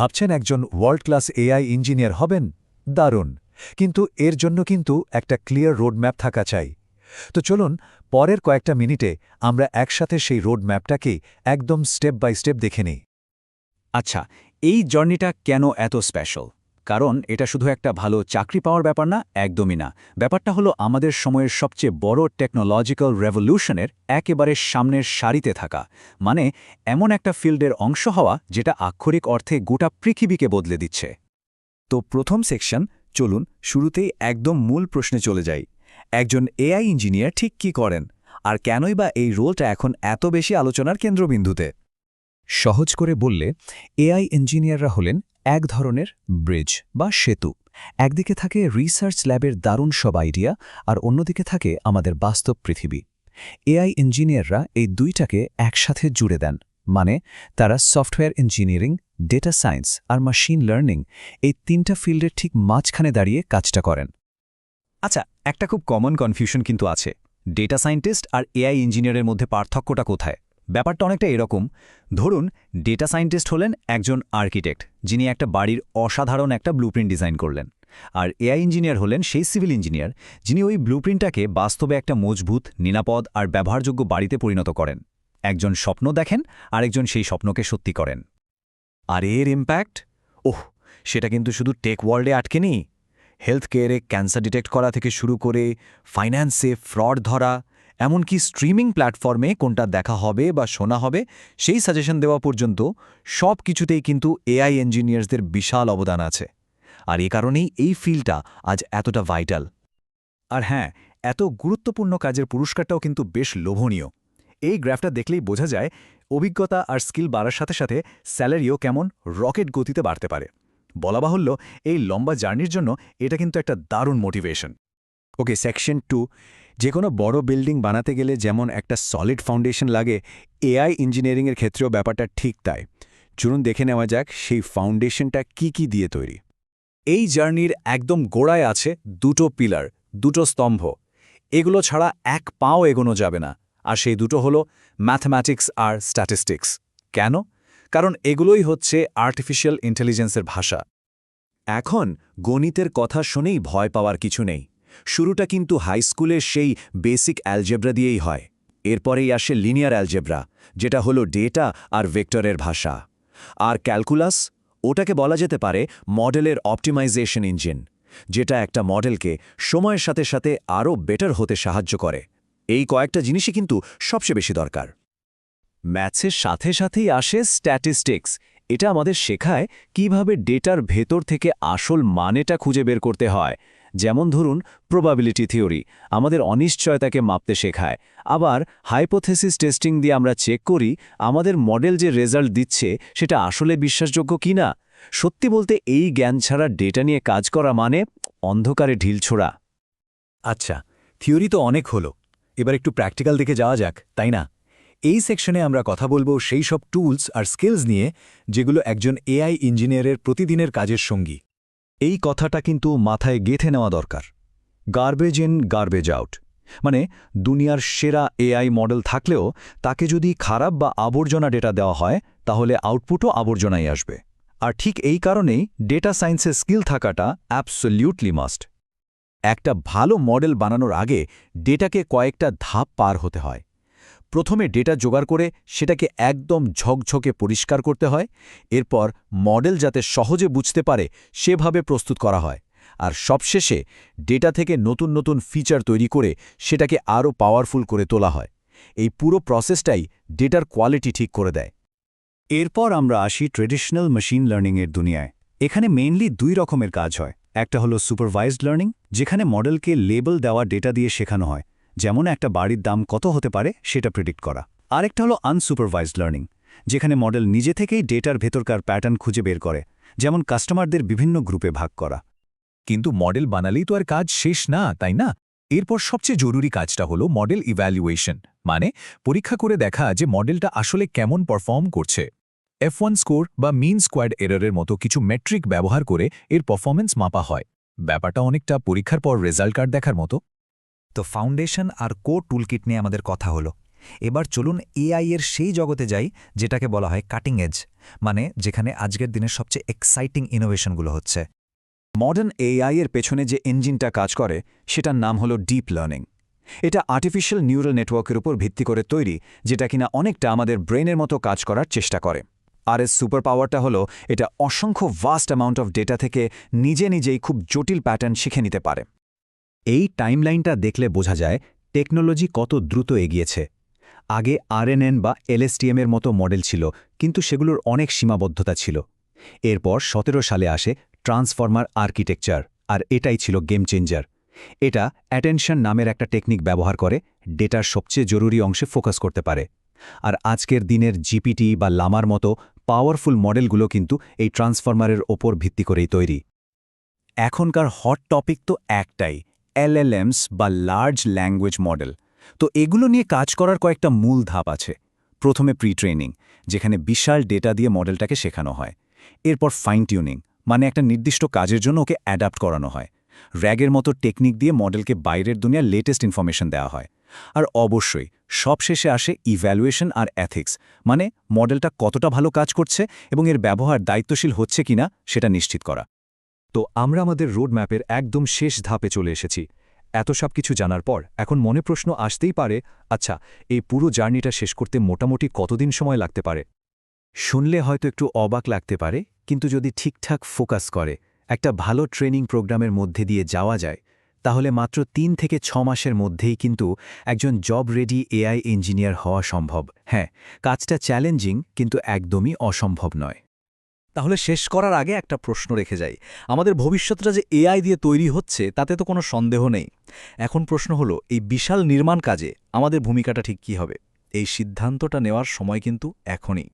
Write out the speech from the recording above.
ভাবছেন একজন world class AI engineer হবেন? দারুণ। কিন্তু এর জন্য কিন্তু একটা ক্লিয়ার রোডম্যাপ থাকা চাই। তো চলুন, পরের কয়েকটা মিনিটে আমরা একসাথে সেই রোডম্যাপটাকে একদম স্টেপ বাই স্টেপ দেখে নিই। আচ্ছা এই জার্নিটা কেন এত স্পেশাল কারণ এটা শুধু একটা ভালো চাকরি পাওয়ার ব্যাপার না, একদমই না। ব্যাপারটা হলো আমাদের সময়ের সবচেয়ে বড় টেকনোলজিক্যাল রেভলিউশনের একেবারে সামনের সারিতে থাকা। মানে এমন একটা ফিল্ডের অংশ হওয়া যেটা আক্ষরিক অর্থে গোটা পৃথিবীকে বদলে দিচ্ছে। তো প্রথম সেকশন, চলুন শুরুতেই একদম মূল প্রশ্নে চলে যাই। একজন এআই ইঞ্জিনিয়ার ঠিক কি করেন? আর কেনই বা এই রোলটা এখন এত বেশি আলোচনার কেন্দ্রবিন্দুতে? সহজ করে বললে, এআই ইঞ্জিনিয়াররা হলেন এক ধরনের ব্রিজ বা সেতু। একদিকে থাকে রিসার্চ ল্যাবের দারুণ সব আইডিয়া আর অন্যদিকে থাকে আমাদের বাস্তব পৃথিবী। এআই ইঞ্জিনিয়াররা এই দুইটাকে একসাথে জুড়ে দেন মানে তারা সফটওয়্যার ইঞ্জিনিয়ারিং ডেটা সায়েন্স আর মেশিন লার্নিং এই তিনটা ফিল্ডের ঠিক মাঝখানে দাঁড়িয়ে কাজটা করেন। আচ্ছা একটা খুব কমন কনফিউশন কিন্তু আছে। ডেটা সায়েন্টিস্ট আর এআই ইঞ্জিনিয়ারের মধ্যে পার্থক্যটা কোথায়? ব্যাপারটা অনেকটা এরকম। ধরুন ডেটা সায়েন্টিস্ট হলেন একজন আর্কিটেক্ট যিনি একটা বাড়ির অসাধারণ একটা ব্লুপ্রিন্ট ডিজাইন করলেন। আর এআই ইঞ্জিনিয়ার হলেন সেই সিভিল ইঞ্জিনিয়ার যিনি ওই ব্লুপ্রিন্টটাকে বাস্তবে একটা মজবুত, নিরাপদ আর ব্যবহারযোগ্য বাড়িতে পরিণত করেন। একজন স্বপ্ন দেখেন, আরেকজন সেই স্বপ্নকে সত্যি করেন। আর এর ইম্প্যাক্ট ওহ, সেটা কিন্তু শুধু টেক ওয়ার্ল্ডে আটকে নেই। হেলথ কেয়ারে ক্যান্সার ডিটেক্ট করা থেকে শুরু করে ফাইন্যান্সে ফ্রড ধরা এমনকি স্ট্রিমিং প্ল্যাটফর্মে কোনটা দেখা হবে বা শোনা হবে, সেই সাজেশন দেওয়া পর্যন্ত সব কিছুতেই কিন্তু এআই ইঞ্জিনিয়ার্সদের বিশাল অবদান আছে। আর এ কারণেই এই ফিল্ডটা আজ এতটা ভাইটাল আর হ্যাঁ এত গুরুত্বপূর্ণ কাজের পুরস্কারটাও কিন্তু বেশ লোভনীয়। এই গ্রাফটা দেখলেই বোঝা যায় অভিজ্ঞতা আর স্কিল বাড়ার সাথে সাথে স্যালারিও কেমন রকেট গতিতে বাড়তে পারে। বলা বাহুল্য, এই লম্বা জার্নির জন্য এটা কিন্তু একটা দারুণ মোটিভেশন ওকে সেকশন টু যে কোনো বড় বিল্ডিং বানাতে গেলে যেমন একটা সলিড ফাউন্ডেশন লাগে এআই ইঞ্জিনিয়ারিংয়ের ক্ষেত্রেও ব্যাপারটা ঠিক তাই। চলুন দেখে নেওয়া যাক সেই ফাউন্ডেশনটা কি কি দিয়ে তৈরি। এই জার্নির একদম গোড়ায় আছে দুটো পিলার দুটো স্তম্ভ। এগুলো ছাড়া এক পাও এগোনো যাবে না, আর সেই দুটো হলো ম্যাথমেটিক্স আর স্ট্যাটিস্টিক্স কেন? কারণ এগুলোই হচ্ছে আর্টিফিশিয়াল ইন্টেলিজেন্সের ভাষা। এখন গণিতের কথা শুনেই ভয় পাওয়ার কিছু নেই। শুরুটা কিন্তু হাই স্কুলের সেই বেসিক অ্যালজেব্রা দিয়েই হয়। এরপরেই আসে লিনিয়ার অ্যালজেব্রা যেটা হলো ডেটা আর ভেক্টরের ভাষা। আর ক্যালকুলাস ওটাকে বলা যেতে পারে মডেলের অপটিমাইজেশন ইঞ্জিন যেটা একটা মডেলকে সময়ের সাথে সাথে আরও বেটার হতে সাহায্য করে। এই কয়েকটা জিনিসই কিন্তু সবচেয়ে বেশি দরকার। ম্যাথসের সাথে সাথেই আসে স্ট্যাটিস্টিক্স এটা আমাদের শেখায় কীভাবে ডেটার ভেতর থেকে আসল মানেটা খুঁজে বের করতে হয়। যেমন ধরুন প্রবাবিলিটি থিওরি আমাদের অনিশ্চয়তাকে মাপতে শেখায়। আবার হাইপোথেসিস টেস্টিং দিয়ে আমরা চেক করি, আমাদের মডেল যে রেজাল্ট দিচ্ছে, সেটা আসলে বিশ্বাসযোগ্য কিনা সত্যি বলতে এই জ্ঞান ছাড়া ডেটা নিয়ে কাজ করা মানে অন্ধকারে ঢিল ছোড়া। আচ্ছা থিওরি তো অনেক হলো। এবার একটু প্র্যাকটিক্যাল দিকে যাওয়া যাক, তাই না? এই সেকশনে আমরা কথা বলব সেই সব টুলস আর স্কিলস নিয়ে, যেগুলো একজন এআই ইঞ্জিনিয়ারের প্রতিদিনের কাজের সঙ্গী। এই কথাটা কিন্তু মাথায় গেথে নেওয়া দরকার। গার্বেজ ইন গার্বেজ আউট মানে দুনিয়ার সেরা এআই মডেল থাকলেও তাকে যদি খারাপ বা আবর্জনা ডেটা দেওয়া হয়, তাহলে আউটপুটও আবর্জনাই আসবে। আর ঠিক এই কারণেই ডেটা সায়েন্সের স্কিল থাকাটা অ্যাবসলিউটলি মাস্ট একটা ভালো মডেল বানানোর আগে ডেটাকে কয়েকটা ধাপ পার হতে হয়। প্রথমে ডেটা জোগাড় করে সেটাকে একদম ঝকঝকে পরিষ্কার করতে হয়, এরপর মডেল যাতে সহজে বুঝতে পারে সেভাবে প্রস্তুত করা হয়। আর সবশেষে ডেটা থেকে নতুন নতুন ফিচার তৈরি করে সেটাকে আরও পাওয়ারফুল করে তোলা হয়। এই পুরো প্রসেসটাই ডেটার কোয়ালিটি ঠিক করে দেয়। এরপর আমরা আসি ট্রেডিশনাল মেশিন লার্নিংয়ের দুনিয়ায়। এখানে মেইনলি দুই রকমের কাজ হয়। একটা হলো সুপারভাইজড লার্নিং, যেখানে মডেলকে লেবেল দেওয়া ডেটা দিয়ে শেখানো হয়। যেমন একটা বাড়ির দাম কত হতে পারে সেটা প্রেডিক্ট করা। আরেকটা হলো আনসুপারভাইজড লার্নিং যেখানে মডেল নিজে থেকেই ডেটার ভেতরকার প্যাটার্ন খুঁজে বের করে, যেমন কাস্টমারদের বিভিন্ন গ্রুপে ভাগ করা। কিন্তু মডেল বানালেই তো আর কাজ শেষ না, তাই না? এরপর সবচেয়ে জরুরি কাজটা হলো মডেল ইভ্যালুয়েশন মানে পরীক্ষা করে দেখা যে মডেলটা আসলে কেমন পারফর্ম করছে। এফ স্কোর বা মিন স্কোয়াড এররের মতো কিছু মেট্রিক ব্যবহার করে এর পারফরমেন্স মাপা হয়। ব্যাপারটা অনেকটা পরীক্ষার পর রেজাল্ট কার্ড দেখার মতো। তো ফাউন্ডেশন আর কো টুলকিট নিয়ে আমাদের কথা হলো। এবার চলুন এআই এর সেই জগতে যাই, যেটাকে বলা হয় কাটিং এজ মানে যেখানে আজকের দিনের সবচেয়ে এক্সাইটিং ইনোভেশনগুলো হচ্ছে। মডার্ন এআই এর পেছনে যে ইঞ্জিনটা কাজ করে, সেটার নাম হলো ডিপ লার্নিং এটা আর্টিফিশিয়াল নিউরাল নেটওয়ার্কের উপর ভিত্তি করে তৈরি, যেটা কিনা অনেকটা আমাদের ব্রেনের মতো কাজ করার চেষ্টা করে। আর এর সুপার পাওয়ারটা হলো, এটা অসংখ্য ভাস্ট অ্যামাউন্ট অফ ডেটা থেকে নিজে নিজেই খুব জটিল প্যাটার্ন শিখে নিতে পারে। এই টাইমলাইনটা দেখলে বোঝা যায় টেকনোলজি কত দ্রুত এগিয়েছে। আগে আরএনএন বা এলএসটিএম এর মতো মডেল ছিল, কিন্তু সেগুলোর অনেক সীমাবদ্ধতা ছিল। এরপর সতেরো সালে আসে ট্রান্সফর্মার আর্কিটেকচার, আর এটাই ছিল গেম চেঞ্জার। এটা অ্যাটেনশন নামের একটা টেকনিক ব্যবহার করে, ডেটার সবচেয়ে জরুরি অংশে ফোকাস করতে পারে। আর আজকের দিনের জিপিটি বা লামার মতো পাওয়ারফুল মডেলগুলো কিন্তু এই ট্রান্সফর্মারের ওপর ভিত্তি করেই তৈরি। এখনকার হট টপিক তো একটাই এলএলএমস বা লার্জ ল্যাঙ্গুয়েজ মডেল তো এগুলো নিয়ে কাজ করার কয়েকটা মূল ধাপ আছে। প্রথমে প্রি ট্রেনিং যেখানে বিশাল ডেটা দিয়ে মডেলটাকে শেখানো হয়। এরপর ফাইন টিউনিং মানে একটা নির্দিষ্ট কাজের জন্য ওকে অ্যাডাপ্ট করানো হয়। র্যাগের মতো টেকনিক দিয়ে মডেলকে বাইরের দুনিয়ার লেটেস্ট ইনফরমেশন দেওয়া হয়। আর অবশ্যই, সবশেষে আসে ইভ্যালুয়েশন আর এথিক্স মানে মডেলটা কতটা ভালো কাজ করছে এবং এর ব্যবহার দায়িত্বশীল হচ্ছে কিনা সেটা নিশ্চিত করা। তো আমরা আমাদের রোডম্যাপের একদম শেষ ধাপে চলে এসেছি। এত সব কিছু জানার পর এখন মনে প্রশ্ন আসতেই পারে আচ্ছা এই পুরো জার্নিটা শেষ করতে মোটামুটি কতদিন সময় লাগতে পারে? শুনলে হয়তো একটু অবাক লাগতে পারে, কিন্তু যদি ঠিকঠাক ফোকাস করে, একটা ভালো ট্রেনিং প্রোগ্রামের মধ্যে দিয়ে যাওয়া যায়, তাহলে মাত্র তিন থেকে ছ মাসের মধ্যেই কিন্তু একজন জব রেডি এআই ইঞ্জিনিয়ার হওয়া সম্ভব। হ্যাঁ কাজটা চ্যালেঞ্জিং, কিন্তু একদমই অসম্ভব নয়। তাহলে শেষ করার আগে একটা প্রশ্ন রেখে যাই। আমাদের ভবিষ্যৎটা যে এআই দিয়ে তৈরি হচ্ছে, তাতে তো কোনো সন্দেহ নেই। এখন প্রশ্ন হলো, এই বিশাল নির্মাণ কাজে আমাদের ভূমিকাটা ঠিক কী হবে? এই সিদ্ধান্তটা নেওয়ার সময় কিন্তু এখনই।